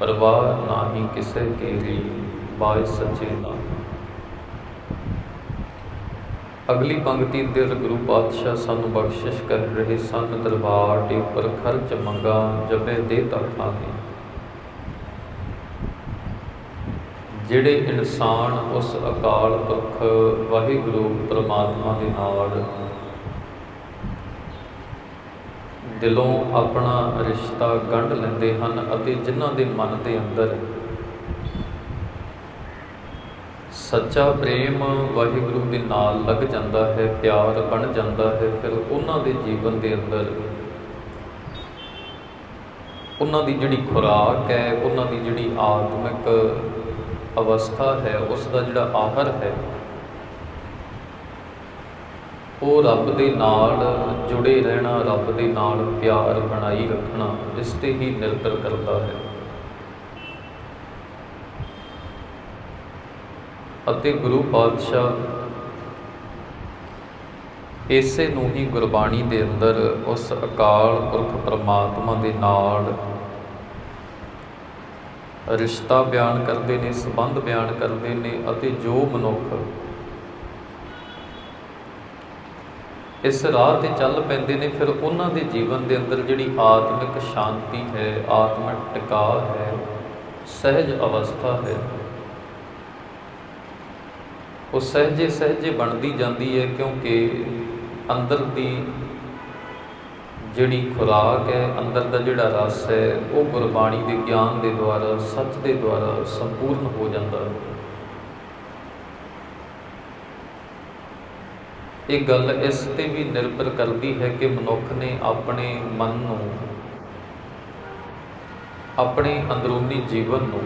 ਪਰਵਾਹ ਨਾਹੀ ਕਿਸੇ ਕੀਰੀ ਬਾਇ ਸੱਚੇ ਨਾਮ ਅਗਲੀ ਪੰਕਤੀ ਦੇ ਗੁਰੂ ਪਾਤਸ਼ਾਹ ਸਾਨੂੰ ਬਖਸ਼ਿਸ਼ ਕਰ ਰਹੇ ਸਨ ਦਰਬਾਰ ਦੇ ਉੱਪਰ ਖਰਚ ਮੰਗਾ ਜਬੇ ਦੇ ਤਖਾਨੇ ਜਿਹੜੇ ਇਨਸਾਨ ਉਸ ਅਕਾਲ ਪੁਰਖ ਵਾਹਿਗੁਰੂ ਪ੍ਰਮਾਤਮਾ ਦੇ ਨਾਲ ਦਿਲੋਂ ਆਪਣਾ ਰਿਸ਼ਤਾ ਗੰਢ ਲੈਂਦੇ ਹਨ ਅਤੇ ਜਿਨ੍ਹਾਂ ਦੇ ਮਨ ਦੇ ਅੰਦਰ ਸੱਚਾ ਪ੍ਰੇਮ ਵਾਹਿਗੁਰੂ ਦੇ ਨਾਲ ਲੱਗ ਜਾਂਦਾ ਹੈ, ਪਿਆਰ ਬਣ ਜਾਂਦਾ ਹੈ, ਫਿਰ ਉਹਨਾਂ ਦੇ ਜੀਵਨ ਦੇ ਅੰਦਰ ਉਹਨਾਂ ਦੀ ਜਿਹੜੀ ਖੁਰਾਕ ਹੈ, ਉਹਨਾਂ ਦੀ ਜਿਹੜੀ ਆਤਮਿਕ ਅਵਸਥਾ ਹੈ, ਉਸ ਦਾ ਜਿਹੜਾ ਆਹਰ ਹੈ ਉਹ ਰੱਬ ਦੇ ਨਾਲ ਜੁੜੇ ਰਹਿਣਾ, ਰੱਬ ਦੇ ਨਾਲ ਪਿਆਰ ਬਣਾਈ ਰੱਖਣਾ, ਇਸ ਤੇ ਹੀ ਨਿਰਭਰ ਕਰਦਾ ਹੈ। ਅਤੇ ਗੁਰੂ ਪਾਤਸ਼ਾਹ ਇਸੇ ਨੂੰ ਹੀ ਗੁਰਬਾਣੀ ਦੇ ਅੰਦਰ ਉਸ ਅਕਾਲ ਪੁਰਖ ਪਰਮਾਤਮਾ ਦੇ ਨਾਲ ਰਿਸ਼ਤਾ ਬਿਆਨ ਕਰਦੇ ਨੇ, ਸੰਬੰਧ ਬਿਆਨ ਕਰਦੇ ਨੇ ਅਤੇ ਜੋ ਮਨੁੱਖ ਇਸ ਰਾਹ ਤੇ ਚੱਲ ਪੈਂਦੇ ਨੇ, ਫਿਰ ਉਹਨਾਂ ਦੇ ਜੀਵਨ ਦੇ ਅੰਦਰ ਜਿਹੜੀ ਆਤਮਿਕ ਸ਼ਾਂਤੀ ਹੈ, ਆਤਮਿਕ ਟਿਕਾਅ ਹੈ, ਸਹਿਜ ਅਵਸਥਾ ਹੈ, ਉਹ ਸਹਿਜੇ ਸਹਿਜੇ ਬਣਦੀ ਜਾਂਦੀ ਹੈ ਕਿਉਂਕਿ ਅੰਦਰ ਦੀ ਜਿਹੜੀ ਖੁਰਾਕ ਹੈ, ਅੰਦਰ ਦਾ ਜਿਹੜਾ ਰਸ ਹੈ, ਉਹ ਗੁਰਬਾਣੀ ਦੇ ਗਿਆਨ ਦੇ ਦੁਆਰਾ, ਸੱਚ ਦੇ ਦੁਆਰਾ ਸੰਪੂਰਨ ਹੋ ਜਾਂਦਾ ਹੈ। ਇਹ ਗੱਲ ਇਸ ਤੇ ਵੀ ਨਿਰਭਰ ਕਰਦੀ ਹੈ ਕਿ ਮਨੁੱਖ ਨੇ ਆਪਣੇ ਮਨ ਨੂੰ, ਆਪਣੇ ਅੰਦਰੂਨੀ ਜੀਵਨ ਨੂੰ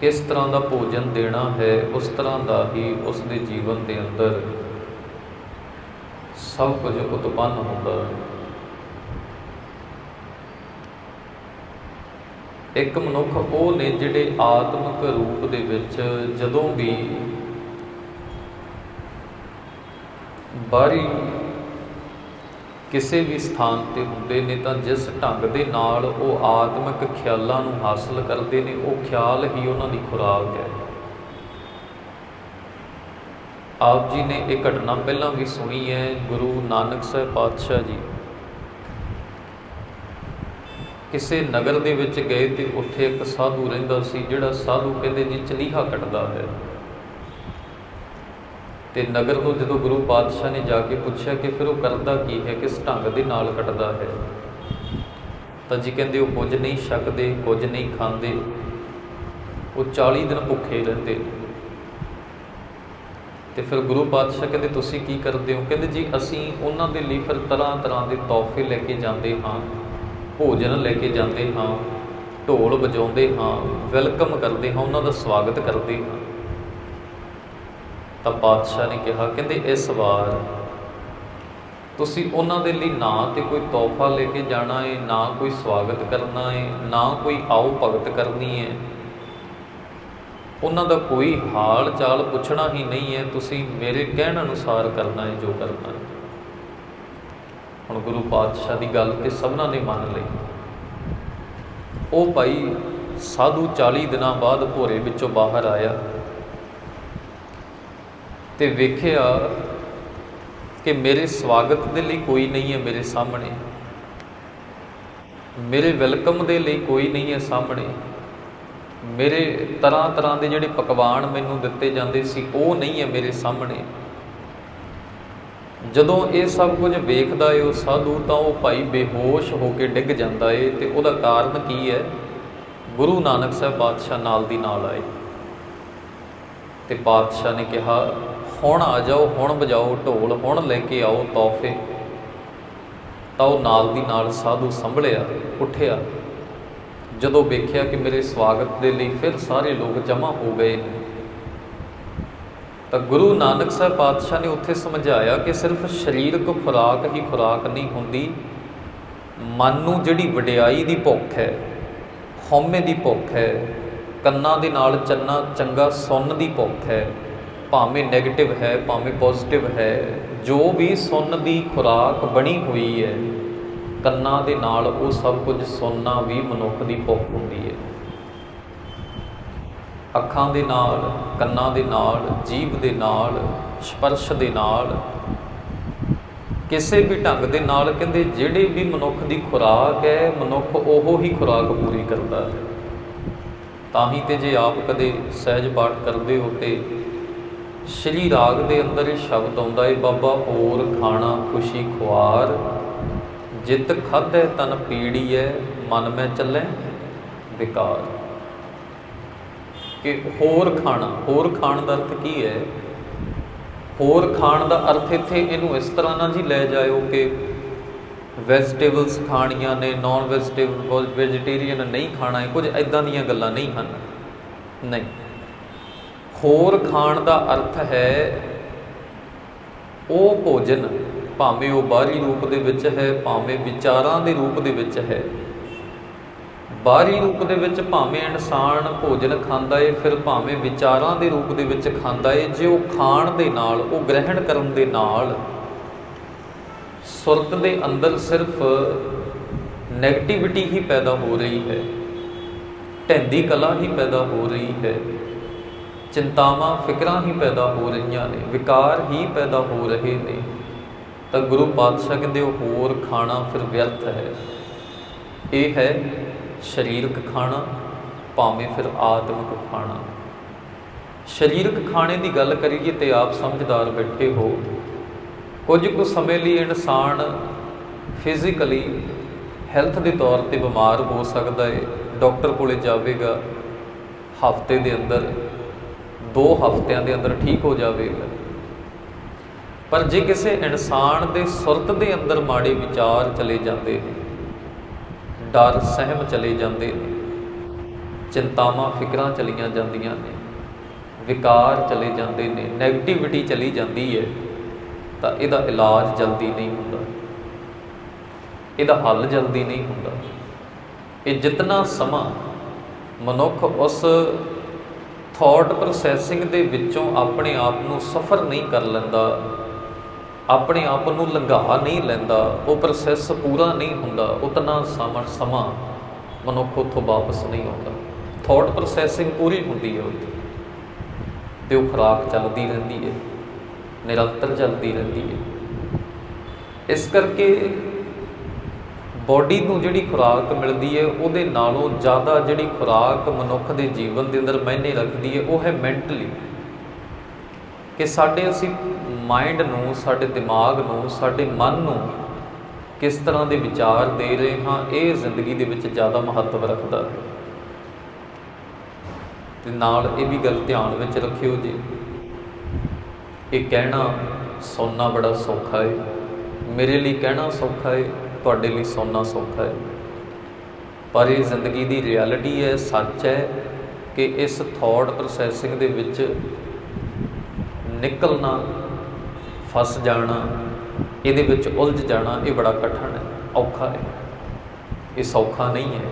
ਕਿਸ ਤਰ੍ਹਾਂ ਦਾ ਭੋਜਨ ਦੇਣਾ ਹੈ, ਉਸ ਤਰ੍ਹਾਂ ਦਾ ਹੀ ਉਸ ਦੇ ਜੀਵਨ ਦੇ ਅੰਦਰ ਸਭ ਕੁਝ ਉਤਪੰਨ ਹੁੰਦਾ ਹੈ। ਇੱਕ ਮਨੁੱਖ ਉਹ ਨੇ ਜਿਹੜੇ ਆਤਮਿਕ ਰੂਪ ਦੇ ਵਿੱਚ ਜਦੋਂ ਵੀ ਬਾਹਰੀ ਕਿਸੇ ਵੀ ਸਥਾਨ ਤੇ ਹੁੰਦੇ ਨੇ ਤਾਂ ਜਿਸ ਢੰਗ ਦੇ ਨਾਲ ਉਹ ਆਤਮਿਕ ਖਿਆਲਾਂ ਨੂੰ ਹਾਸਲ ਕਰਦੇ ਨੇ, ਉਹ ਖਿਆਲ ਹੀ ਉਹਨਾਂ ਦੀ ਖੁਰਾਕ ਹੈ। ਆਪ ਜੀ ਨੇ ਇਹ ਘਟਨਾ ਪਹਿਲਾਂ ਵੀ ਸੁਣੀ ਹੈ, ਗੁਰੂ ਨਾਨਕ ਸਾਹਿਬ ਪਾਤਸ਼ਾਹ ਜੀ। ਕਿਸੇ ਨਗਰ ਦੇ ਵਿੱਚ ਗਏ ਤੇ ਉੱਥੇ ਇੱਕ ਸਾਧੂ ਰਹਿੰਦਾ ਸੀ, ਜਿਹੜਾ ਸਾਧੂ ਕਹਿੰਦੇ ਜੀ ਚਲੀਹਾ ਕੱਟਦਾ ਹੈ। ਤੇ ਨਗਰ ਨੂੰ ਜਦੋਂ ਗੁਰੂ ਪਾਤਸ਼ਾਹ ਨੇ ਜਾ ਕੇ ਪੁੱਛਿਆ ਕਿ ਫਿਰ ਉਹ ਕਰਦਾ ਕੀ ਹੈ, ਕਿਸ ਢੰਗ ਦੇ ਨਾਲ ਕੱਟਦਾ ਹੈ? ਤਾਂ ਜੀ ਕਹਿੰਦੇ ਉਹ ਕੁਝ ਨਹੀਂ ਛਕਦੇ, ਕੁਝ ਨਹੀਂ ਖਾਂਦੇ। ਉਹ 40 ਦਿਨ ਭੁੱਖੇ ਰਹਿੰਦੇ ਤੇ ਫਿਰ ਗੁਰੂ ਪਾਤਸ਼ਾਹ ਕਹਿੰਦੇ, ਤੁਸੀਂ ਕੀ ਕਰਦੇ ਹੋ? ਕਹਿੰਦੇ, ਜੀ, ਅਸੀਂ ਉਹਨਾਂ ਦੇ ਲਈ ਫਿਰ ਤਰ੍ਹਾਂ ਤਰ੍ਹਾਂ ਦੇ ਤੋਹਫੇ ਲੈ ਕੇ ਜਾਂਦੇ ਹਾਂ, ਭੋਜਨ ਲੈ ਕੇ ਜਾਂਦੇ ਹਾਂ, ਢੋਲ ਵਜਾਉਂਦੇ ਹਾਂ, ਵੈਲਕਮ ਕਰਦੇ ਹਾਂ, ਉਹਨਾਂ ਦਾ ਸਵਾਗਤ ਕਰਦੇ ਹਾਂ। ਤਾਂ ਪਾਤਸ਼ਾਹ ਨੇ ਕਿਹਾ, ਕਹਿੰਦੇ, ਇਸ ਵਾਰ ਤੁਸੀਂ ਉਹਨਾਂ ਦੇ ਲਈ ਨਾ ਤੇ ਕੋਈ ਤੋਹਫਾ ਲੈ ਕੇ ਜਾਣਾ ਹੈ ਨਾ ਕੋਈ ਸਵਾਗਤ ਕਰਨਾ ਹੈ ਨਾ ਕੋਈ ਆਓ ਭਗਤ ਕਰਨੀ ਹੈ ਉਹਨਾਂ ਦਾ ਕੋਈ ਹਾਲ ਚਾਲ ਪੁੱਛਣਾ ਹੀ ਨਹੀਂ ਹੈ ਤੁਸੀਂ ਮੇਰੇ ਕਹਿਣ ਅਨੁਸਾਰ ਕਰਨਾ ਹੈ ਜੋ ਕਰਨਾ ਹੈ ਹੁਣ ਗੁਰੂ ਪਾਤਸ਼ਾਹ ਦੀ ਗੱਲ ਤੇ ਸਭਨਾਂ ਨੇ ਮੰਨ ਲਈ। ਉਹ ਭਾਈ ਸਾਧੂ 40 ਦਿਨਾਂ ਬਾਅਦ ਭੋਰੇ ਵਿੱਚੋਂ ਬਾਹਰ ਆਇਆ। ਤੇ ਵੇਖਿਆ ਕਿ ਮੇਰੇ ਸਵਾਗਤ ਦੇ ਲਈ ਕੋਈ ਨਹੀਂ ਹੈ ਮੇਰੇ ਸਾਹਮਣੇ। ਮੇਰੇ ਵੈਲਕਮ ਦੇ ਲਈ ਕੋਈ ਨਹੀਂ ਹੈ ਸਾਹਮਣੇ। ਮੇਰੇ ਤਰ੍ਹਾਂ ਤਰ੍ਹਾਂ ਦੇ ਜਿਹੜੇ ਪਕਵਾਨ ਮੈਨੂੰ ਦਿੱਤੇ ਜਾਂਦੇ ਸੀ, ਉਹ ਨਹੀਂ ਹੈ ਮੇਰੇ ਸਾਹਮਣੇ। ਜਦੋਂ ਇਹ ਸਭ ਕੁਝ ਵੇਖਦਾ ਏ ਉਹ ਸਾਧੂ, ਤਾਂ ਉਹ ਭਾਈ ਬੇਹੋਸ਼ ਹੋ ਕੇ ਡਿੱਗ ਜਾਂਦਾ ਏ ਤੇ ਉਹਦਾ ਕਾਰਨ ਕੀ ਹੈ? ਗੁਰੂ ਨਾਨਕ ਸਾਹਿਬ ਬਾਦਸ਼ਾਹ ਨਾਲ ਦੀ ਨਾਲ ਆਏ। ਤੇ ਬਾਦਸ਼ਾਹ ਨੇ ਕਿਹਾ ਹੁਣ ਆ ਜਾਓ, ਹੁਣ ਵਜਾਓ ਢੋਲ, ਹੁਣ ਲੈ ਕੇ ਆਓ ਤੋਹਫੇ। ਤਾਂ ਉਹ ਨਾਲ ਦੀ ਨਾਲ ਸਾਧੂ ਸੰਭਲਿਆ, ਉੱਠਿਆ। ਜਦੋਂ ਵੇਖਿਆ ਕਿ ਮੇਰੇ ਸਵਾਗਤ ਦੇ ਲਈ ਫਿਰ ਸਾਰੇ ਲੋਕ ਜਮ੍ਹਾਂ ਹੋ ਗਏ ਨੇ। ਤਾਂ ਗੁਰੂ ਨਾਨਕ ਸਾਹਿਬ ਪਾਤਸ਼ਾਹ ਨੇ ਉੱਥੇ ਸਮਝਾਇਆ ਕਿ ਸਿਰਫ ਸਰੀਰਕ ਖੁਰਾਕ ਹੀ ਖੁਰਾਕ ਨਹੀਂ ਹੁੰਦੀ। ਮਨ ਨੂੰ ਜਿਹੜੀ ਵਡਿਆਈ ਦੀ ਭੁੱਖ ਹੈ ਹਉਮੈ ਦੀ ਭੁੱਖ ਹੈ, ਕੰਨਾਂ ਦੇ ਨਾਲ ਚੰਨਾ, ਚੰਗਾ ਸੁਣਨ ਦੀ ਭੁੱਖ ਹੈ ਭਾਵੇਂ 네ਗੇਟਿਵ ਹੈ, ਭਾਵੇਂ ਪੋਜ਼ਿਟਿਵ ਹੈ, ਜੋ ਵੀ ਸੁਣਨ ਦੀ ਖੁਰਾਕ ਬਣੀ ਹੋਈ ਹੈ, ਕੰਨਾਂ ਦੇ ਨਾਲ ਉਹ ਸਭ ਕੁਝ ਸੁਣਨਾ ਵੀ ਮਨੁੱਖ ਦੀ ਭੁੱਖ ਹੁੰਦੀ ਹੈ। ਅੱਖਾਂ ਦੇ ਨਾਲ, ਕੰਨਾਂ ਦੇ ਨਾਲ, ਜੀਭ ਦੇ ਨਾਲ, ਸਪਰਸ਼ ਦੇ ਨਾਲ, ਕਿਸੇ ਵੀ ਢੰਗ ਦੇ ਨਾਲ, ਕਹਿੰਦੇ ਜਿਹੜੇ ਵੀ ਮਨੁੱਖ ਦੀ ਖੁਰਾਕ ਹੈ, ਮਨੁੱਖ ਉਹ ਹੀ ਖੁਰਾਕ ਪੂਰੀ ਕਰਦਾ ਹੈ। ਤਾਂ ਹੀ ਤੇ ਜੇ ਆਪ ਕਦੇ ਸਹਿਜ ਪਾਠ ਕਰਦੇ ਹੋ ਤੇ ਸ਼੍ਰੀ ਰਾਗ ਦੇ ਅੰਦਰ ਇਹ ਸ਼ਬਦ ਆਉਂਦਾ ਹੈ ਬਾਬਾ ਹੋਰ ਖਾਣਾ ਖੁਸ਼ੀ ਖੁਆਰ। ਜਿਤ ਖਾਧੈ ਤਨ ਪੀੜੀ ਹੈ ਮਨ ਮੈਂ ਚੱਲੇ ਵਿਕਾਰ ਕਿ ਹੋਰ ਖਾਣਾ, ਹੋਰ ਖਾਣ ਦਾ ਅਰਥ ਕੀ ਹੈ? ਹੋਰ ਖਾਣ ਦਾ ਅਰਥ ਇੱਥੇ ਇਹਨੂੰ ਇਸ ਤਰ੍ਹਾਂ ਨਾ ਜੀ ਲੈ ਜਾਇਓ ਕਿ ਵੈਜੀਟੇਬਲਸ ਖਾਣੀਆਂ ਨੇ ਨਾਨ ਵੈਜੀਟੇਬਲ ਵੈਜੀਟੇਰੀਅਨ ਨਹੀਂ ਖਾਣਾ ਹੈ ਕੁਝ ਐਦਾਂ ਦੀਆਂ ਗੱਲਾਂ ਨਹੀਂ ਹਨ। ਨਹੀਂ। ਹੋਰ ਖਾਣ ਦਾ ਅਰਥ ਹੈ, ਉਹ ਭੋਜਨ ਭਾਵੇਂ ਉਹ ਬਾਹਰੀ ਰੂਪ ਦੇ ਵਿੱਚ ਹੈ, ਭਾਵੇਂ ਵਿਚਾਰਾਂ ਦੇ ਰੂਪ ਦੇ ਵਿੱਚ ਹੈ। ਬਾਹਰੀ ਰੂਪ ਦੇ ਵਿੱਚ ਭਾਵੇਂ ਇਨਸਾਨ ਭੋਜਨ ਖਾਂਦਾ ਏ, ਫਿਰ ਭਾਵੇਂ ਵਿਚਾਰਾਂ ਦੇ ਰੂਪ ਦੇ ਵਿੱਚ ਖਾਂਦਾ ਏ, ਜੇ ਉਹ ਖਾਣ ਦੇ ਨਾਲ, ਉਹ ਗ੍ਰਹਿਣ ਕਰਨ ਦੇ ਨਾਲ ਸੁਰਤ ਦੇ ਅੰਦਰ ਸਿਰਫ ਨੈਗੇਟਿਵਿਟੀ ਹੀ ਪੈਦਾ ਹੋ ਰਹੀ ਹੈ ਢੈਂਦੀ ਕਲਾ ਹੀ ਪੈਦਾ ਹੋ ਰਹੀ ਹੈ ਚਿੰਤਾਵਾਂ, ਫਿਕਰਾਂ ਹੀ ਪੈਦਾ ਹੋ ਰਹੀਆਂ ਨੇ, ਵਿਕਾਰ ਹੀ ਪੈਦਾ ਹੋ ਰਹੇ ਨੇ। ਤਾਂ ਗੁਰੂ ਪਾਤਸ਼ਾਹ ਕਹਿੰਦੇ ਉਹ ਹੋਰ ਖਾਣਾ ਫਿਰ ਵਿਅਰਥ ਹੈ। ਇਹ ਹੈ ਸਰੀਰਕ ਖਾਣਾ, ਭਾਵੇਂ ਫਿਰ ਆਤਮਿਕ ਖਾਣਾ। ਸਰੀਰਕ ਖਾਣੇ ਦੀ ਗੱਲ ਕਰੀਏ ਤੇ ਆਪ ਸਮਝਦਾਰ ਬੈਠੇ ਹੋ। ਕੁਝ ਕੁ ਸਮੇਂ ਲਈ ਇਨਸਾਨ ਫਿਜ਼ੀਕਲੀ ਹੈਲਥ ਦੇ ਤੌਰ ਤੇ ਬਿਮਾਰ ਹੋ ਸਕਦਾ ਹੈ ਡਾਕਟਰ ਕੋਲੇ ਜਾਵੇਗਾ, ਹਫ਼ਤੇ ਦੇ ਅੰਦਰ ਦੋ ਹਫਤਿਆਂ ਦੇ ਅੰਦਰ ਠੀਕ ਹੋ ਜਾਵੇਗਾ ਪਰ ਜੇ ਕਿਸੇ ਇਨਸਾਨ ਦੇ ਸੁਰਤ ਦੇ ਅੰਦਰ ਮਾੜੇ ਵਿਚਾਰ ਚਲੇ ਜਾਂਦੇ ਨੇ, ਡਰ, ਸਹਿਮ ਚਲੇ ਜਾਂਦੇ ਨੇ, ਚਿੰਤਾਵਾਂ, ਫਿਕਰਾਂ ਚਲੀਆਂ ਜਾਂਦੀਆਂ ਨੇ, ਵਿਕਾਰ ਚਲੇ ਜਾਂਦੇ ਨੇ 네ਗੇਟਿਵਿਟੀ ਚਲੀ ਜਾਂਦੀ ਹੈ, ਤਾਂ ਇਹਦਾ ਇਲਾਜ ਜਲਦੀ ਨਹੀਂ ਹੁੰਦਾ। ਇਹਦਾ ਹੱਲ ਜਲਦੀ ਨਹੀਂ ਹੁੰਦਾ। ਇਹ ਜਿੰਨਾ ਸਮਾਂ ਮਨੁੱਖ ਉਸ ਥਾਟ ਪ੍ਰੋਸੈਸਿੰਗ ਦੇ ਵਿੱਚੋਂ ਆਪਣੇ ਆਪ ਨੂੰ ਸਫਰ ਨਹੀਂ ਕਰ ਲੈਂਦਾ, ਆਪਣੇ ਆਪ ਨੂੰ ਲੰਘਾ ਨਹੀਂ ਲੈਂਦਾ, ਉਹ ਪ੍ਰੋਸੈਸ ਪੂਰਾ ਨਹੀਂ ਹੁੰਦਾ, ਉਤਨਾ ਸਮਾਂ ਸਮਾਂ ਮਨੁੱਖ ਉੱਥੋਂ ਵਾਪਸ ਨਹੀਂ ਆਉਂਦਾ। ਥਾਟ ਪ੍ਰੋਸੈਸਿੰਗ ਪੂਰੀ ਹੁੰਦੀ ਹੈ ਉੱਥੇ, ਤੇ ਉਹ ਖੁਰਾਕ ਚੱਲਦੀ ਰਹਿੰਦੀ ਹੈ, ਨਿਰੰਤਰ ਚੱਲਦੀ ਰਹਿੰਦੀ ਹੈ। ਇਸ ਕਰਕੇ ਬੋਡੀ ਨੂੰ ਜਿਹੜੀ ਖੁਰਾਕ ਮਿਲਦੀ ਹੈ, ਉਹਦੇ ਨਾਲੋਂ ਜ਼ਿਆਦਾ ਜਿਹੜੀ ਖੁਰਾਕ ਮਨੁੱਖ ਦੇ ਜੀਵਨ ਦੇ ਅੰਦਰ ਮਾਇਨੇ ਰੱਖਦੀ ਹੈ, ਉਹ ਹੈ ਮੈਂਟਲੀ ਕਿ ਸਾਡੇ ਅਸੀਂ ਮਾਈਂਡ ਨੂੰ, ਸਾਡੇ ਦਿਮਾਗ ਨੂੰ, ਸਾਡੇ ਮਨ ਨੂੰ ਕਿਸ ਤਰ੍ਹਾਂ ਦੇ ਵਿਚਾਰ ਦੇ ਰਹੇ ਹਾਂ, ਇਹ ਜ਼ਿੰਦਗੀ ਦੇ ਵਿੱਚ ਜ਼ਿਆਦਾ ਮਹੱਤਵ ਰੱਖਦਾ ਹੈ। ਤੇ ਨਾਲ ਇਹ ਵੀ ਗੱਲ ਧਿਆਨ ਵਿੱਚ ਰੱਖਿਓ ਜੀ। ਇਹ ਕਹਿਣਾ ਸੁਣਨਾ ਬੜਾ ਸੌਖਾ ਹੈ ਮੇਰੇ ਲਈ ਕਹਿਣਾ ਸੌਖਾ ਹੈ ਤੁਹਾਡੇ ਲਈ ਸੁਣਨਾ ਸੌਖਾ ਹੈ। ਪਰ ਇਹ ਜ਼ਿੰਦਗੀ ਦੀ ਰਿਐਲਿਟੀ ਹੈ, ਸੱਚ ਹੈ ਕਿ ਇਸ ਥਾਟ ਪ੍ਰੋਸੈਸਿੰਗ ਦੇ ਵਿੱਚ ਨਿਕਲਣਾ, ਫਸ ਜਾਣਾ, ਇਹਦੇ ਵਿੱਚ ਉਲਝ ਜਾਣਾ ਇਹ ਬੜਾ ਕਠਿਨ ਹੈ, ਔਖਾ ਹੈ। ਇਹ ਸੌਖਾ ਨਹੀਂ ਹੈ।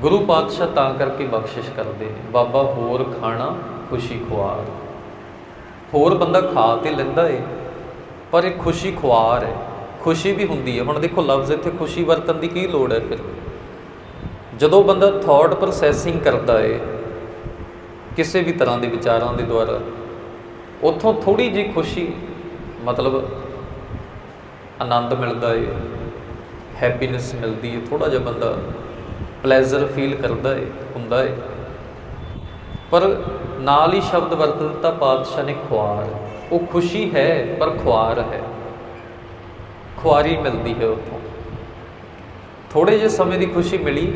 ਗੁਰੂ ਪਾਤਸ਼ਾਹ ਤਾਂ ਕਰਕੇ ਬਖਸ਼ਿਸ਼ ਕਰਦੇ ਨੇ, ਬਾਬਾ ਹੋਰ ਖਾਣਾ, ਖੁਸ਼ੀ ਖੁਆਰ। ਹੋਰ ਬੰਦਾ ਖਾ ਤੇ ਲੈਂਦਾ ਏ, ਪਰ ਇਹ ਖੁਸ਼ੀ ਖੁਆਰ ਹੈ। ਖੁਸ਼ੀ ਵੀ ਹੁੰਦੀ ਹੈ। ਹੁਣ ਦੇਖੋ, ਲਫ਼ਜ਼ ਇੱਥੇ ਖੁਸ਼ੀ ਵਰਤਣ ਦੀ ਕੀ ਲੋੜ ਹੈ ਫਿਰ? ਜਦੋਂ ਬੰਦਾ ਥਾਟ ਪ੍ਰੋਸੈਸਿੰਗ ਕਰਦਾ ਏ, ਕਿਸੇ ਵੀ ਤਰ੍ਹਾਂ ਦੇ ਵਿਚਾਰਾਂ ਦੇ ਦੁਆਰਾ, ਉੱਥੋਂ ਥੋੜੀ ਜਿਹੀ ਖੁਸ਼ੀ, ਮਤਲਬ ਆਨੰਦ ਮਿਲਦਾ ਏ ਹੈਪੀਨੈਸ ਮਿਲਦੀ ਏ ਥੋੜਾ ਜਿਹਾ ਬੰਦਾ ਪਲੇਜ਼ਰ ਫੀਲ ਕਰਦਾ ਏ, ਹੁੰਦਾ ਏ। ਪਰ ਨਾਲ ਹੀ ਸ਼ਬਦ ਵਰਤ ਦਿੱਤਾ, ਪਾਤਸ਼ਾਹ ਨੇ ਖੁਆਰ। ਉਹ ਖੁਸ਼ੀ ਹੈ, ਪਰ ਖੁਆਰ ਹੈ। ਖੁਆਰੀ ਮਿਲਦੀ ਹੈ ਉੱਥੋਂ। ਥੋੜੇ ਜਿਹੇ ਸਮੇਂ ਦੀ ਖੁਸ਼ੀ ਮਿਲੀ,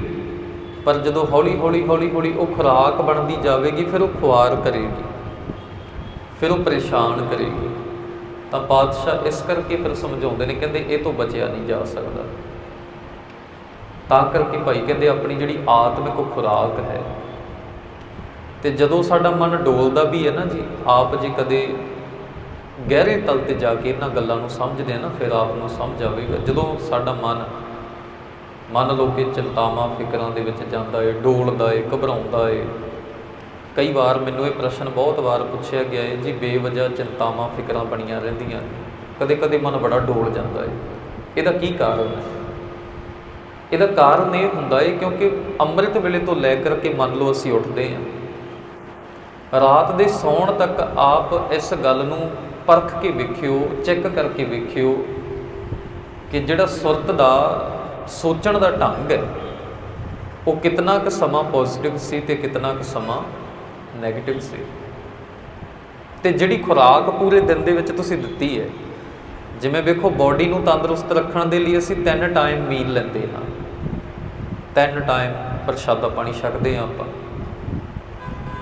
ਪਰ ਜਦੋਂ ਹੌਲੀ ਹੌਲੀ ਹੌਲੀ ਹੌਲੀ ਉਹ ਖੁਰਾਕ ਬਣਦੀ ਜਾਵੇਗੀ, ਫਿਰ ਉਹ ਖੁਆਰ ਕਰੇਗੀ, ਫਿਰ ਉਹ ਪਰੇਸ਼ਾਨ ਕਰੇਗੀ। ਤਾਂ ਬਾਦਸ਼ਾਹ ਇਸ ਕਰਕੇ ਫਿਰ ਸਮਝਾਉਂਦੇ ਨੇ, ਕਹਿੰਦੇ ਇਹ ਤੋਂ ਬਚਿਆ ਨਹੀਂ ਜਾ ਸਕਦਾ। ਤਾਂ ਕਰਕੇ ਭਾਈ ਕਹਿੰਦੇ ਆਪਣੀ ਜਿਹੜੀ ਆਤਮਿਕ ਖੁਰਾਕ ਹੈ। ਤੇ ਜਦੋਂ ਸਾਡਾ ਮਨ ਡੋਲਦਾ ਵੀ ਹੈ ਨਾ ਜੀ, ਆਪ ਜੀ ਕਦੇ ਗਹਿਰੇ ਤਲ ਤੇ ਜਾ ਕੇ ਇਹਨਾਂ ਗੱਲਾਂ ਨੂੰ ਸਮਝਦੇ ਆ ਨਾ, ਫਿਰ ਆਪ ਨੂੰ ਸਮਝ ਆਵੇਗਾ। ਜਦੋਂ ਸਾਡਾ ਮਨ, ਮੰਨ ਲਓ ਕਿ ਚਿੰਤਾਵਾਂ, ਫਿਕਰਾਂ ਦੇ ਵਿੱਚ ਜਾਂਦਾ ਏ, ਡੋਲਦਾ ਏ, ਘਬਰਾਉਂਦਾ ਏ। ਕਈ ਵਾਰ ਮੈਨੂੰ ਇਹ ਪ੍ਰਸ਼ਨ ਬਹੁਤ ਵਾਰ ਪੁੱਛਿਆ ਗਿਆ ਹੈ ਜੀ ਬੇਵਜ੍ਹਾ ਚਿੰਤਾਵਾਂ, ਫਿਕਰਾਂ ਬਣੀਆਂ ਰਹਿੰਦੀਆਂ ਕਦੇ ਕਦੇ ਮਨ ਬੜਾ ਡੋਲ ਜਾਂਦਾ ਏ। ਇਹਦਾ ਕੀ ਕਾਰਨ ਹੈ? ਇਹਦਾ ਕਾਰਨ ਇਹ ਹੁੰਦਾ ਹੈ ਕਿਉਂਕਿ ਅੰਮ੍ਰਿਤ ਵੇਲੇ ਤੋਂ ਲੈ ਕਰਕੇ ਮੰਨ ਲਓ ਅਸੀਂ ਉੱਠਦੇ ਹਾਂ ਰਾਤ ਦੇ ਸੌਣ ਤੱਕ ਆਪ ਇਸ ਗੱਲ ਨੂੰ ਪਰਖ ਕੇ ਵੇਖਿਓ, ਚੈੱਕ ਕਰਕੇ ਵੇਖਿਓ ਕਿ ਜਿਹੜਾ ਸੁਰਤ ਦਾ, ਸੋਚਣ ਦਾ ਢੰਗ ਹੈ, ਉਹ ਕਿਤਨਾ ਕੁ ਸਮਾਂ ਪੋਜ਼ਿਟਿਵ ਸੀ ਤੇ ਕਿਤਨਾ ਕੁ ਸਮਾਂ 네ਗੇਟਿਵ ਸੀ। ਤੇ ਜਿਹੜੀ ਖੁਰਾਕ ਪੂਰੇ ਦਿਨ ਦੇ ਵਿੱਚ ਤੁਸੀਂ ਦਿੱਤੀ ਹੈ, ਜਿਵੇਂ ਵੇਖੋ ਬਾਡੀ ਨੂੰ ਤੰਦਰੁਸਤ ਰੱਖਣ ਦੇ ਲਈ ਅਸੀਂ ਤਿੰਨ ਟਾਈਮ ਮੀਲ ਲੈਂਦੇ ਹਾਂ। ਤਿੰਨ ਟਾਈਮ ਪ੍ਰਸ਼ਾਦਾ ਪਾਣੀ ਛਕਦੇ ਹਾਂ ਆਪਾਂ।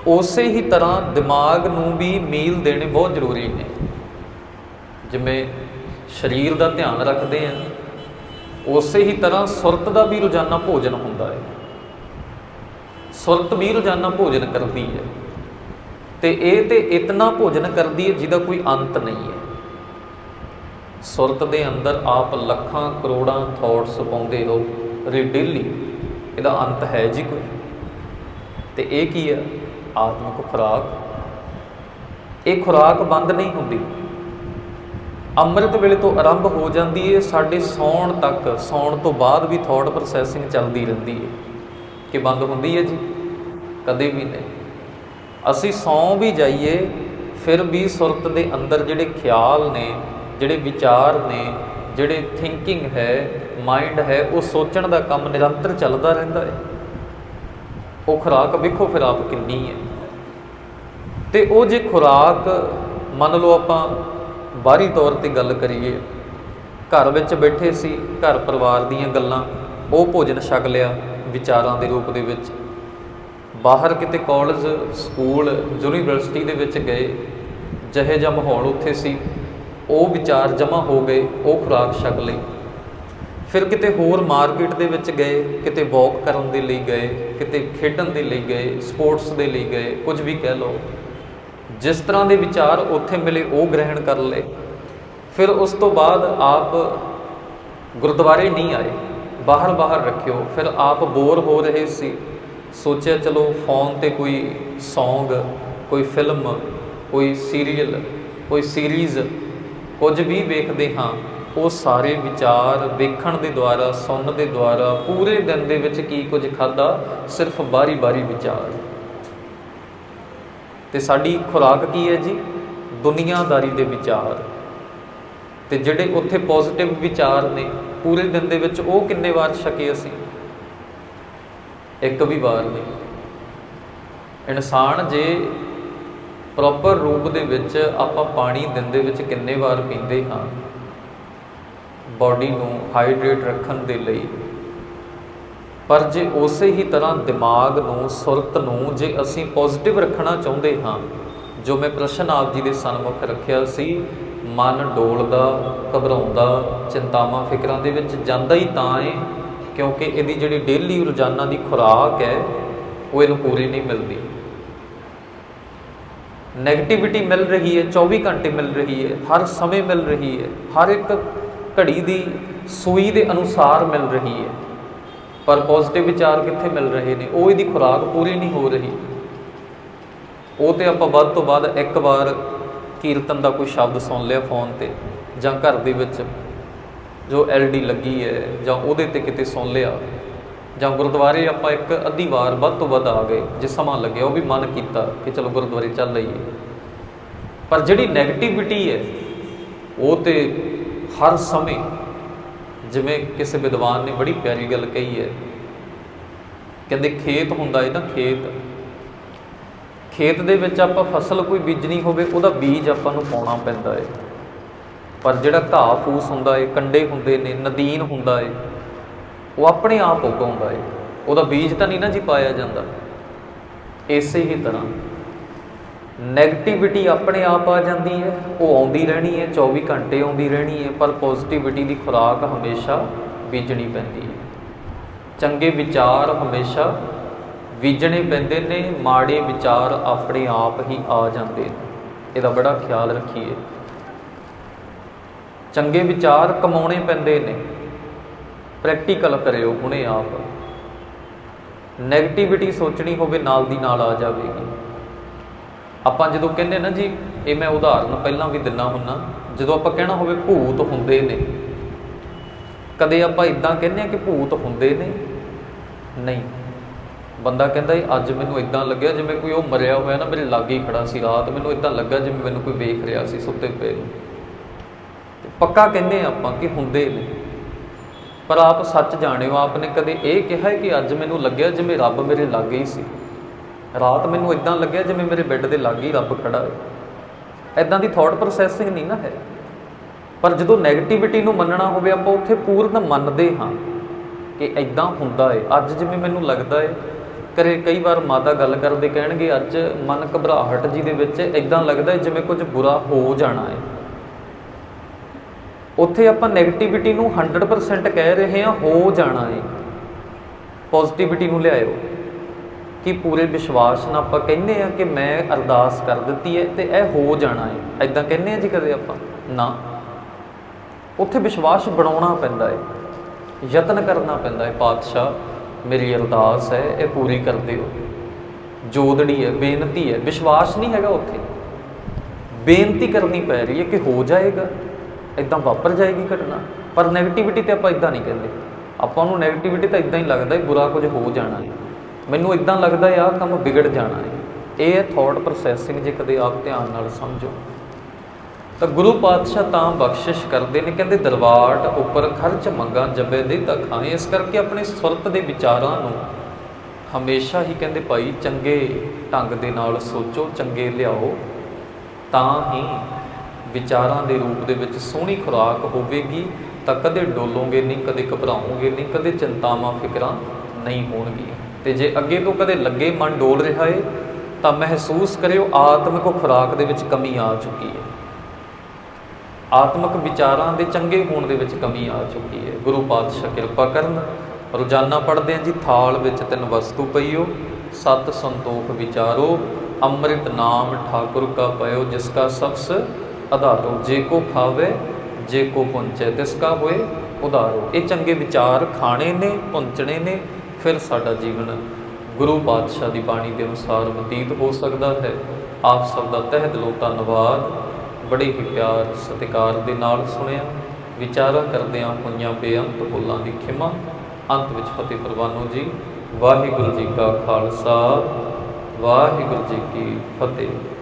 ਉਸੇ ਹੀ ਤਰ੍ਹਾਂ ਦਿਮਾਗ ਨੂੰ ਵੀ ਮੀਲ ਦੇਣੇ ਬਹੁਤ ਜ਼ਰੂਰੀ ਨੇ। ਜਿਵੇਂ ਸਰੀਰ ਦਾ ਧਿਆਨ ਰੱਖਦੇ ਹਾਂ ਉਸੇ ਹੀ ਤਰ੍ਹਾਂ ਸੁਰਤ ਦਾ ਵੀ ਰੋਜ਼ਾਨਾ ਭੋਜਨ ਹੁੰਦਾ ਹੈ। ਸੁਰਤ ਵੀ ਰੋਜ਼ਾਨਾ ਭੋਜਨ ਕਰਦੀ ਹੈ। ਤੇ ਇਹ ਤੇ ਇਤਨਾ ਭੋਜਨ ਕਰਦੀ ਹੈ ਜਿਹਦਾ ਕੋਈ ਅੰਤ ਨਹੀਂ ਹੈ। ਸੁਰਤ ਦੇ ਅੰਦਰ ਆਪ ਲੱਖਾਂ ਕਰੋੜਾਂ ਥਾਟਸ ਪਾਉਂਦੇ ਹੋ ਰੇ ਇਹਦਾ ਅੰਤ ਹੈ ਜੀ ਕੋਈ। ਤੇ ਇਹ ਕੀ ਹੈ? ਆਤਮਿਕ ਖੁਰਾਕ। ਇਹ ਖੁਰਾਕ ਬੰਦ ਨਹੀਂ ਹੁੰਦੀ। ਅੰਮ੍ਰਿਤ ਵੇਲੇ ਤੋਂ ਆਰੰਭ ਹੋ ਜਾਂਦੀ ਹੈ ਸਾਡੇ ਸੌਣ ਤੱਕ, ਸੌਣ ਤੋਂ ਬਾਅਦ ਵੀ ਥਾਟ ਪ੍ਰੋਸੈਸਿੰਗ ਚੱਲਦੀ ਰਹਿੰਦੀ ਹੈ ਕਿ ਬੰਦ ਹੁੰਦੀ ਹੈ ਜੀ? ਕਦੇ ਵੀ ਨਹੀਂ। ਅਸੀਂ ਸੌਂ ਵੀ ਜਾਈਏ, ਫਿਰ ਵੀ ਸੁਰਤ ਦੇ ਅੰਦਰ ਜਿਹੜੇ ਖਿਆਲ ਨੇ, ਜਿਹੜੇ ਵਿਚਾਰ ਨੇ, ਜਿਹੜੇ ਥਿੰਕਿੰਗ ਹੈ ਮਾਈਂਡ ਹੈ, ਉਹ ਸੋਚਣ ਦਾ ਕੰਮ ਨਿਰੰਤਰ ਚੱਲਦਾ ਰਹਿੰਦਾ ਹੈ ਉਹ ਖੁਰਾਕ ਵੇਖੋ ਫਿਰ ਆਪ ਕਿੰਨੀ ਹੈ ਤੇ ਉਹ ਜੇ ਖੁਰਾਕ, ਮੰਨ ਲਓ ਆਪਾਂ ਬਾਹਰੀ ਤੌਰ ਤੇ ਗੱਲ ਕਰੀਏ, ਘਰ ਵਿੱਚ ਬੈਠੇ ਸੀ, ਘਰ ਪਰਿਵਾਰ ਦੀਆਂ ਗੱਲਾਂ, ਉਹ ਭੋਜਨ ਛਕ ਲਿਆ ਵਿਚਾਰਾਂ ਦੇ ਰੂਪ ਦੇ ਵਿੱਚ। ਬਾਹਰ ਕਿਤੇ ਕਾਲਜ ਸਕੂਲ ਯੂਨੀਵਰਸਿਟੀ ਦੇ ਵਿੱਚ ਗਏ, ਜਿਹੇ ਜਿਹਾ ਮਾਹੌਲ ਉੱਥੇ ਸੀ, ਉਹ ਵਿਚਾਰ ਜਮ੍ਹਾਂ ਹੋ ਗਏ, ਉਹ ਖੁਰਾਕ ਛਕ ਲਈ। ਫਿਰ ਕਿਤੇ ਹੋਰ ਮਾਰਕੀਟ ਦੇ ਵਿੱਚ ਗਏ, ਕਿਤੇ ਵਾਕ ਕਰਨ ਦੇ ਲਈ ਗਏ, ਕਿਤੇ ਖੇਡਣ ਦੇ ਲਈ ਗਏ ਸਪੋਰਟਸ ਦੇ ਲਈ ਗਏ, ਕੁਝ ਵੀ ਕਹਿ ਲਓ। ਜਿਸ ਤਰ੍ਹਾਂ ਦੇ ਵਿਚਾਰ ਉੱਥੇ ਮਿਲੇ, ਉਹ ਗ੍ਰਹਿਣ ਕਰ ਲਏ। ਫਿਰ ਉਸ ਤੋਂ ਬਾਅਦ ਆਪ ਗੁਰਦੁਆਰੇ ਨਹੀਂ ਆਏ। ਬਾਹਰ ਬਾਹਰ ਰੱਖਿਓ। ਫਿਰ ਆਪ ਬੋਰ ਹੋ ਰਹੇ ਸੀ। ਸੋਚਿਆ, ਚਲੋ ਫੋਨ ਤੇ ਕੋਈ Song, ਕੋਈ ਫਿਲਮ ਕੋਈ ਸੀਰੀਅਲ ਕੋਈ ਸੀਰੀਜ਼ ਕੁਝ ਵੀ ਵੇਖਦੇ ਹਾਂ, ਉਹ ਸਾਰੇ ਵਿਚਾਰ ਵੇਖਣ ਦੇ ਦੁਆਰਾ, ਸੁਣਨ ਦੇ ਦੁਆਰਾ, ਪੂਰੇ ਦਿਨ ਦੇ ਵਿੱਚ ਕੀ ਕੁਝ ਖਾਦਾ ਸਿਰਫ ਬਾਰੀ-ਬਾਰੀ ਵਿਚਾਰ। ਤੇ ਸਾਡੀ ਖੁਰਾਕ ਕੀ ਹੈ ਜੀ? ਦੁਨੀਆਦਾਰੀ ਦੇ ਵਿਚਾਰ। ਤੇ ਜਿਹੜੇ ਉੱਥੇ ਪੋਜ਼ਿਟਿਵ ਵਿਚਾਰ ਨੇ, ਪੂਰੇ ਦਿਨ ਦੇ ਵਿੱਚ ਉਹ ਕਿੰਨੇ ਵਾਰ ਛਕੇ ਅਸੀਂ? ਇੱਕ ਵੀ ਵਾਰ ਨਹੀਂ। ਇਨਸਾਨ ਜੇ ਪ੍ਰੋਪਰ ਰੂਪ ਦੇ ਵਿੱਚ ਆਪਾਂ ਪਾਣੀ ਦਿਨ ਦੇ ਵਿੱਚ ਕਿੰਨੇ ਵਾਰ ਪੀਂਦੇ ਹਾਂ ਬਾਡੀ ਨੂੰ ਹਾਈਡਰੇਟ ਰੱਖਣ ਦੇ ਲਈ ਪਰ ਜੇ ਉਸੇ ਹੀ ਤਰ੍ਹਾਂ ਦਿਮਾਗ ਨੂੰ, ਸੁਰਤ ਨੂੰ ਜੇ ਅਸੀਂ ਪੋਜ਼ਿਟਿਵ ਰੱਖਣਾ ਚਾਹੁੰਦੇ ਹਾਂ, ਜੋ ਮੈਂ ਪ੍ਰਸ਼ਨ ਆਪ ਜੀ ਦੇ ਸਨਮੁਖ ਰੱਖਿਆ ਸੀ, ਮਨ ਡੋਲਦਾ, ਘਬਰਾਉਂਦਾ, ਚਿੰਤਾਵਾਂ, ਫਿਕਰਾਂ ਦੇ ਵਿੱਚ ਜਾਂਦਾ ਹੀ ਤਾਂ ਹੈ ਕਿਉਂਕਿ ਇਹਦੀ ਜਿਹੜੀ ਡੇਲੀ ਰੋਜ਼ਾਨਾ ਦੀ ਖੁਰਾਕ ਹੈ, ਉਹ ਇਹਨੂੰ ਪੂਰੀ ਨਹੀਂ ਮਿਲਦੀ। 네ਗੇਟਿਵਿਟੀ ਮਿਲ ਰਹੀ ਹੈ 24 ਘੰਟੇ ਮਿਲ ਰਹੀ ਹੈ, ਹਰ ਸਮੇਂ ਮਿਲ ਰਹੀ ਹੈ, ਹਰ ਇੱਕ ਘੜੀ ਦੀ ਸੂਈ ਦੇ ਅਨੁਸਾਰ ਮਿਲ ਰਹੀ ਹੈ। ਪਰ ਪੋਜ਼ਿਟਿਵ ਵਿਚਾਰ ਕਿੱਥੇ ਮਿਲ ਰਹੇ ਨੇ? ਉਹ ਇਹਦੀ ਖੁਰਾਕ ਪੂਰੀ ਨਹੀਂ ਹੋ ਰਹੀ। ਉਹ ਤੇ ਆਪਾਂ ਵੱਧ ਤੋਂ ਵੱਧ ਇੱਕ ਵਾਰ ਕੀਰਤਨ ਦਾ ਕੋਈ ਸ਼ਬਦ ਸੁਣ ਲਿਆ ਫੋਨ ਤੇ ਜਾਂ ਘਰ ਦੇ ਵਿੱਚ, ਜੋ ਐਲਡੀ ਲੱਗੀ ਹੈ ਜਾਂ ਉਹਦੇ ਤੇ ਕਿਤੇ ਸੁਣ ਲਿਆ, ਜਾਂ ਗੁਰਦੁਆਰੇ ਆਪਾਂ ਇੱਕ ਅੱਧੀ ਵਾਰ ਵੱਧ ਤੋਂ ਵੱਧ ਆ ਗਏ, ਜੇ ਸਮਾਂ ਲੱਗਿਆ ਉਹ ਵੀ ਮਨ ਕੀਤਾ ਕਿ ਚਲੋ ਗੁਰਦੁਆਰੇ ਚੱਲ ਲਈਏ ਪਰ ਜਿਹੜੀ ਨੈਗੇਟਿਵਿਟੀ ਹੈ, ਉਹ ਤੇ ਹਰ ਸਮੇਂ ਜਿਵੇਂ ਕਿਸੇ ਵਿਦਵਾਨ ਨੇ ਬੜੀ ਪਿਆਰੀ ਗੱਲ ਕਹੀ ਹੈ, ਕਹਿੰਦੇ ਖੇਤ ਹੁੰਦਾ ਹੈ ਨਾ ਖੇਤ। ਖੇਤ ਦੇ ਵਿੱਚ ਆਪਾਂ ਫਸਲ ਕੋਈ ਬੀਜਣੀ ਹੋਵੇ, ਉਹਦਾ ਬੀਜ ਆਪਾਂ ਨੂੰ ਪਾਉਣਾ ਪੈਂਦਾ ਹੈ ਪਰ ਜਿਹੜਾ ਘਾਹ ਫੂਸ ਹੁੰਦਾ ਹੈ ਕੰਡੇ ਹੁੰਦੇ ਨੇ, ਨਦੀਨ ਹੁੰਦਾ ਹੈ ਉਹ ਆਪਣੇ ਆਪ ਉਗਾਉਂਦਾ ਹੈ ਉਹਦਾ ਬੀਜ ਤਾਂ ਨਹੀਂ ਨਾ ਜੀ ਪਾਇਆ ਜਾਂਦਾ। ਇਸੇ ਹੀ ਤਰ੍ਹਾਂ 네ਗੇਟਿਵਿਟੀ ਆਪਣੇ ਆਪ ਆ ਜਾਂਦੀ ਹੈ, ਉਹ ਆਉਂਦੀ ਰਹਿਣੀ ਹੈ 24 ਘੰਟੇ ਆਉਂਦੀ ਰਹਿਣੀ ਹੈ, ਪਰ ਪੋਜ਼ਿਟਿਵਿਟੀ ਦੀ ਖੁਰਾਕ ਹਮੇਸ਼ਾ ਬੀਜਣੀ ਪੈਂਦੀ ਹੈ। ਚੰਗੇ ਵਿਚਾਰ ਹਮੇਸ਼ਾ ਬੀਜਣੇ ਪੈਂਦੇ ਨੇ, ਮਾੜੇ ਵਿਚਾਰ ਆਪਣੇ ਆਪ ਹੀ ਆ ਜਾਂਦੇ ਨੇ। ਇਹਦਾ ਬੜਾ ਖਿਆਲ ਰੱਖੀਏ। ਚੰਗੇ ਵਿਚਾਰ ਕਮਾਉਣੇ ਪੈਂਦੇ ਨੇ। ਪ੍ਰੈਕਟੀਕਲ ਕਰਿਓ ਹੁਣੇ ਆਪ। 네ਗੇਟਿਵਿਟੀ ਸੋਚਣੀ ਹੋਵੇ, ਨਾਲ ਦੀ ਨਾਲ ਆ ਜਾਵੇਗੀ। ਆਪਾਂ ਜਦੋਂ ਕਹਿੰਦੇ ਨਾ ਜੀ, ਇਹ ਮੈਂ ਉਦਾਹਰਨ ਪਹਿਲਾਂ ਵੀ ਦਿੰਨਾ ਹੁੰਨਾ, ਜਦੋਂ ਆਪਾਂ ਕਹਿਣਾ ਹੋਵੇ ਭੂਤ ਹੁੰਦੇ ਨੇ, ਕਦੇ ਆਪਾਂ ਇਦਾਂ ਕਹਿੰਦੇ ਆ ਕਿ ਭੂਤ ਹੁੰਦੇ ਨੇ? ਨਹੀਂ। ਬੰਦਾ ਕਹਿੰਦਾ ਇਹ ਅੱਜ ਮੈਨੂੰ ਇਦਾਂ ਲੱਗਿਆ ਜਿਵੇਂ ਕੋਈ ਉਹ ਮਰਿਆ ਹੋਇਆ ਨਾ, ਮੇਰੇ ਲਾਗੇ ਹੀ ਖੜਾ ਸੀ ਰਾਤ, ਮੈਨੂੰ ਇਦਾਂ ਲੱਗਾ ਜਿਵੇਂ ਮੈਨੂੰ ਕੋਈ ਵੇਖ ਰਿਹਾ ਸੀ ਸੁੱਤੇ ਪਏ ਨੂੰ। ਤੇ ਪੱਕਾ ਕਹਿੰਦੇ ਆ ਆਪਾਂ ਕਿ ਹੁੰਦੇ ਨੇ। ਪਰ ਆਪ ਸੱਚ ਜਾਣਿਓ ਆਪ ਨੇ ਕਦੇ ਇਹ ਕਿਹਾ ਕਿ ਅੱਜ ਮੈਨੂੰ ਲੱਗਿਆ ਜਿਵੇਂ ਰੱਬ ਮੇਰੇ ਲਾਗੇ ਹੀ ਸੀ? ਰਾਤ ਮੈਨੂੰ ਇਦਾਂ ਲੱਗਿਆ ਜਿਵੇਂ ਮੇਰੇ ਬੈੱਡ ਦੇ ਲਾਗੇ ਹੀ ਰੱਬ ਖੜਾ ਹੈ ਐਦਾਂ ਦੀ ਥਾਟ ਪ੍ਰੋਸੈਸਿੰਗ ਨਹੀਂ ਨਾ ਹੈ। ਪਰ ਜਦੋਂ 네ਗੇਟਿਵਿਟੀ ਨੂੰ ਮੰਨਣਾ ਹੋਵੇ, ਆਪਾਂ ਉੱਥੇ ਪੂਰਨ ਮੰਨਦੇ ਹਾਂ ਕਿ ਐਦਾਂ ਹੁੰਦਾ ਹੈ ਅੱਜ ਜਿਵੇਂ ਮੈਨੂੰ ਲੱਗਦਾ ਹੈ ਕਰੇ ਕਈ ਵਾਰ ਮਾਤਾ ਗੱਲ ਕਰਦੇ ਕਹਿਣਗੇ, ਅੱਜ ਮਨ ਘਬਰਾਹਟ ਜੀ ਦੇ ਵਿੱਚ ਐਦਾਂ ਲੱਗਦਾ ਹੈ ਜਿਵੇਂ ਕੁਝ ਬੁਰਾ ਹੋ ਜਾਣਾ ਹੈ ਉੱਥੇ ਆਪਾਂ 네ਗੇਟਿਵਿਟੀ ਨੂੰ 100% ਕਹਿ ਰਹੇ ਹਾਂ, ਹੋ ਜਾਣਾ ਏ। ਪੋਜ਼ਿਟਿਵਿਟੀ ਨੂੰ ਲਿਆਇਓ। ਕਿ ਪੂਰੇ ਵਿਸ਼ਵਾਸ ਨਾਲ ਆਪਾਂ ਕਹਿੰਦੇ ਆ ਕਿ ਮੈਂ ਅਰਦਾਸ ਕਰ ਦਿੱਤੀ ਹੈ ਤੇ ਇਹ ਹੋ ਜਾਣਾ ਹੈ। ਐਦਾਂ ਕਹਿੰਦੇ ਆ ਜੀ ਕਦੇ ਆਪਾਂ? ਨਾ। ਉੱਥੇ ਵਿਸ਼ਵਾਸ ਬਣਾਉਣਾ ਪੈਂਦਾ ਹੈ। ਯਤਨ ਕਰਨਾ ਪੈਂਦਾ ਹੈ, ਪਾਤਸ਼ਾਹ, ਮੇਰੀ ਅਰਦਾਸ ਹੈ, ਇਹ ਪੂਰੀ ਕਰ ਦਿਓ। ਜੋਦੜੀ ਹੈ, ਬੇਨਤੀ ਹੈ। ਵਿਸ਼ਵਾਸ ਨਹੀਂ ਹੈਗਾ ਉੱਥੇ। ਬੇਨਤੀ ਕਰਨੀ ਪੈ ਰਹੀ ਹੈ ਕਿ ਹੋ ਜਾਏਗਾ। ਇਦਾਂ ਵਾਪਰ ਜਾਏਗੀ ਘਟਨਾ। ਪਰ 네ਗੇਟਿਵਿਟੀ ਤੇ ਆਪਾਂ ਇਦਾਂ ਨਹੀਂ ਕਹਿੰਦੇ। ਆਪਾਂ ਨੂੰ 네ਗੇਟਿਵਿਟੀ ਤਾਂ ਇਦਾਂ ਹੀ ਲੱਗਦਾ ਹੈ, ਬੁਰਾ ਕੁਝ ਹੋ ਜਾਣਾ ਹੈ। ਮੈਨੂੰ ਇਦਾਂ ਲੱਗਦਾ ਆ ਕੰਮ ਵਿਗੜ ਜਾਣਾ ਹੈ ਇਹ ਹੈ ਥਾਟ ਪ੍ਰੋਸੈਸਿੰਗ ਜੇ ਕਦੇ ਆਪ ਧਿਆਨ ਨਾਲ ਸਮਝੋ। ਤਾਂ ਗੁਰੂ ਪਾਤਸ਼ਾਹ ਤਾਂ ਬਖਸ਼ਿਸ਼ ਕਰਦੇ ਨੇ, ਕਹਿੰਦੇ ਦਰਬਾਰ ਉੱਪਰ ਖਰਚ ਮੰਗਾ ਜਬੇ ਦੇ ਤਾਂ ਖਾਏ। ਇਸ ਕਰਕੇ ਆਪਣੇ ਸੁਰਤ ਦੇ ਵਿਚਾਰਾਂ ਨੂੰ ਹਮੇਸ਼ਾ ਹੀ ਕਹਿੰਦੇ ਭਾਈ ਚੰਗੇ ਢੰਗ ਦੇ ਨਾਲ ਸੋਚੋ, ਚੰਗੇ ਲਿਆਓ, ਤਾਂ ਹੀ ਵਿਚਾਰਾਂ ਦੇ ਰੂਪ ਦੇ ਵਿੱਚ ਸੋਹਣੀ ਖੁਰਾਕ ਹੋਵੇਗੀ। ਤਾਂ ਕਦੇ ਡੋਲੋਗੇ ਨਹੀਂ, ਕਦੇ ਘਬਰਾਓਗੇ ਨਹੀਂ, ਕਦੇ ਚਿੰਤਾਵਾਂ, ਫਿਕਰਾਂ ਨਹੀਂ ਹੋਣਗੀਆਂ। ਤੇ ਜੇ ਅੱਗੇ ਤੋਂ ਕਦੇ ਲੱਗੇ ਮਨ ਡੋਲ ਰਿਹਾ ਏ, ਤਾਂ ਮਹਿਸੂਸ ਕਰਿਓ ਆਤਮਿਕ ਖੁਰਾਕ ਦੇ ਵਿੱਚ ਕਮੀ ਆ ਚੁੱਕੀ ਹੈ ਆਤਮਿਕ ਵਿਚਾਰਾਂ ਦੇ ਚੰਗੇ ਹੋਣ ਦੇ ਵਿੱਚ ਕਮੀ ਆ ਚੁੱਕੀ ਹੈ ਗੁਰੂ ਪਾਤਸ਼ਾਹ ਕਿਰਪਾ ਕਰਨ, ਰੋਜ਼ਾਨਾ ਪੜ੍ਹਦੇ ਹਾਂ ਜੀ, ਥਾਲ ਵਿੱਚ ਤਿੰਨ ਵਸਤੂ ਪਈਓ, ਸਤ ਸੰਤੋਖ ਵਿਚਾਰੋ, ਅੰਮ੍ਰਿਤ ਨਾਮ ਠਾਕੁਰ ਕਾ ਪਇਓ, ਜਿਸ ਕਾ ਸਬਸ ਆਧਾਰੋ ਜੇ ਕੋ ਖਾਵੇ, ਜੇ ਕੋ ਪੁੰਚੈ ਤਿਸ ਕਾ ਹੋਏ, ਉਧਾਰੋ। ਇਹ ਚੰਗੇ ਵਿਚਾਰ ਖਾਣੇ ਨੇ, ਪੁੰਚਣੇ ਨੇ ਫਿਰ ਸਾਡਾ ਜੀਵਨ ਗੁਰੂ ਪਾਤਸ਼ਾਹ ਦੀ ਬਾਣੀ ਦੇ ਅਨੁਸਾਰ ਬਤੀਤ ਹੋ ਸਕਦਾ ਹੈ। ਆਪ ਸਭ ਦਾ ਤਹਿ ਦਿਲੋਂ ਧੰਨਵਾਦ। ਬੜੇ ਹੀ ਪਿਆਰ ਸਤਿਕਾਰ ਦੇ ਨਾਲ ਸੁਣਿਆ। ਵਿਚਾਰਾ ਕਰਦਿਆਂ ਹੋਈਆਂ ਬੇਅੰਤ ਭੁੱਲਾਂ ਦੀ ਖਿਮਾ। ਅੰਤ ਵਿੱਚ ਫਤਿਹ ਪ੍ਰਵਾਨੋ ਜੀ। ਵਾਹਿਗੁਰੂ ਜੀ ਕਾ ਖਾਲਸਾ। ਵਾਹਿਗੁਰੂ ਜੀ ਕੀ ਫਤਿਹ।